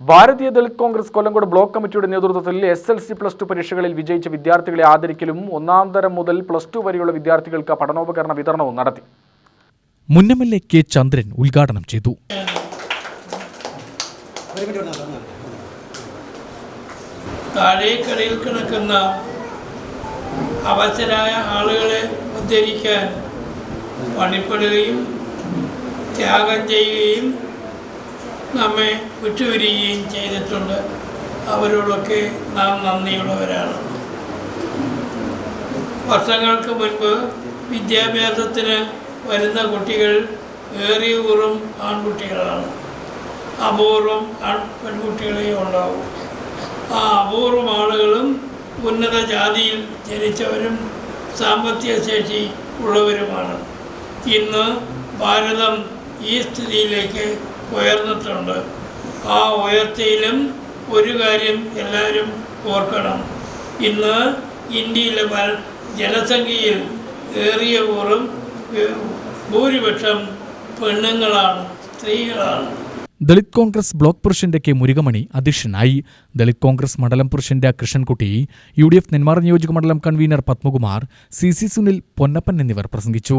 ഭാരതീയ Dalit Congress Kollengode block കമ്മിറ്റിയുടെ നേതൃത്വത്തിൽ S L C plus two പരീക്ഷകളിൽ വിജയിച്ച വിദ്യാർത്ഥികളെ ആദരിക്കലും ഒന്നാം തരം മുതൽ പ്ലസ് ടു വരെയുള്ള വിദ്യാർത്ഥികൾക്ക് പഠനോപകരണ വിതരണവും നടത്തി. എ കെ ചന്ദ്രൻ ഉദ്ഘാടനം ചെയ്തു. താഴേക്കടയിൽ കിടക്കുന്ന അവശരായ ആളുകളെ ഉദ്ധരിക്കാൻ പണിപ്പെടുകയും ത്യാഗം ചെയ്യുകയും നമ്മെ വിട്ടുവരികയും ചെയ്തിട്ടുണ്ട്. അവരോടൊക്കെ നാം നന്ദിയുള്ളവരാണ്. വർഷങ്ങൾക്ക് മുൻപ് വിദ്യാഭ്യാസത്തിന് വരുന്ന കുട്ടികൾ ഏറിയ കൂറും ആൺകുട്ടികളാണ്. അപൂർവം ആൺ പെൺകുട്ടികളെ ഉണ്ടാവും. ആ അപൂർവം ആളുകളും ഉന്നത ജാതിയിൽ ജനിച്ചവരും സാമ്പത്തിക ശേഷി ഉള്ളവരുമാണ്. ഇന്ന് ഭാരതം ഈ സ്ഥിതിയിലേക്ക് ഉയർന്നിട്ടുണ്ട്. ആ ഉയർച്ചയിലും ഒരു കാര്യം എല്ലാവരും ഓർക്കണം. ഇന്ന് ഇന്ത്യയിലെ ജനസംഖ്യയിൽ ഏറിയ പോലും ഭൂരിപക്ഷം പെണ്ണുങ്ങളാണ് സ്ത്രീകളാണ്. ദളിത് കോൺഗ്രസ് ബ്ലോക്ക് പുരുഷന്റെ കെ മുരുകമണി അധ്യക്ഷനായി. ദളിത് കോൺഗ്രസ് മണ്ഡലം പുരുഷന്റെ Krishnankutty U D F Nenmara നിയോജക മണ്ഡലം convener Padmakumar C C Sunil Ponnappan എന്നിവർ പ്രസംഗിച്ചു.